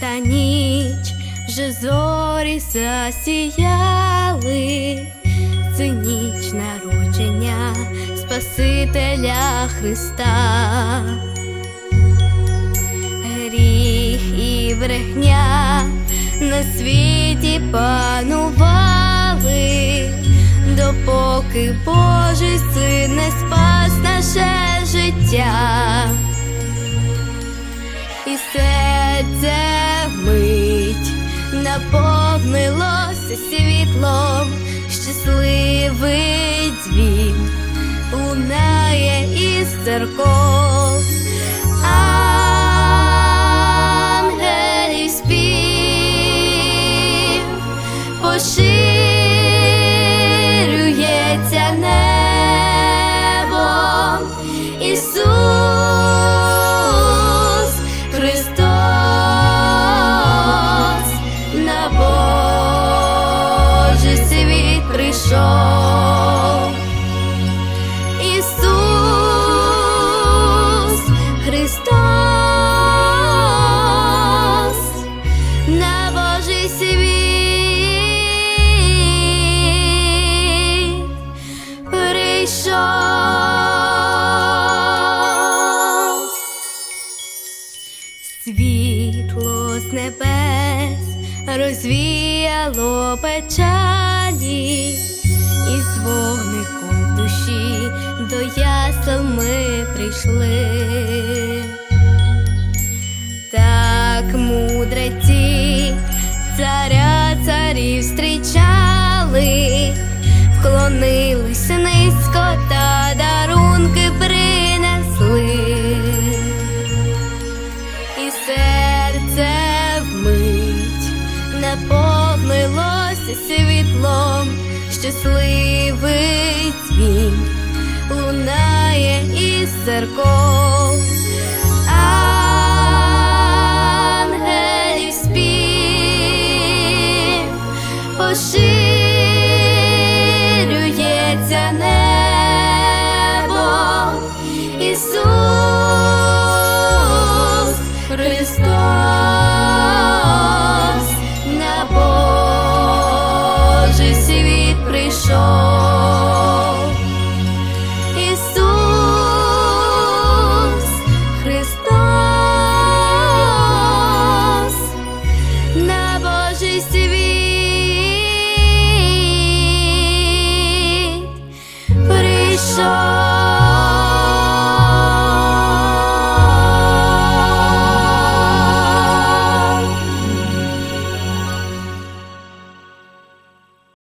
та ніч вже зорі засіяли, це ніч народження Спасителя Христа. Гріх і брехня на світі панували, допоки Божий син не спас наше життя наповнилося світлом, щасливий дзвін лунає із церков. Ангелів спів поширюється небом. Прийшов. Ісус Христос на Божий світ прийшов. Світло з небес розвіяло печалі, і з вогником в душі до ясел ми прийшли. Так мудреці царя царів зустрічали, вклонилися низько та дарунки принесли і серце вмить наповнилося світлом, щасливий дзвінь лунає із церков, ангелів спів поширюється небо, Ісус Христос на Божий світ прийшов. Божий світ прийшов.